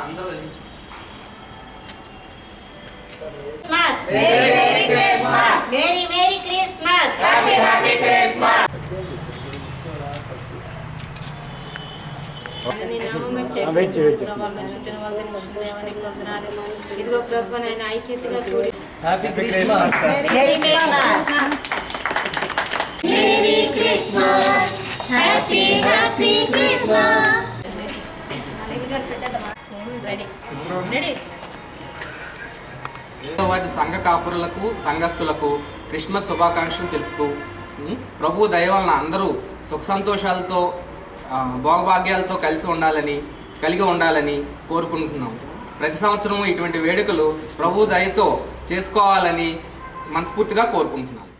అందరూ Merry Christmas! Merry Merry Christmas! Happy Happy Christmas! ఇదిగో ప్రభు నేను ఐక్యతగా కూడి హ్యాపీ క్రిస్మస్ వాటి సంఘ కాపురులకు సంఘస్థులకు క్రిస్మస్ శుభాకాంక్షలు తెలుపుతూ ప్రభు దయ వలన అందరూ సుఖ సంతోషాలతో భోగభాగ్యాలతో కలిసి ఉండాలని కలిగి ఉండాలని కోరుకుంటున్నాం ప్రతి సంవత్సరం ఇటువంటి వేడుకలు ప్రభు దయతో చేసుకోవాలని మనస్ఫూర్తిగా కోరుకుంటున్నాను.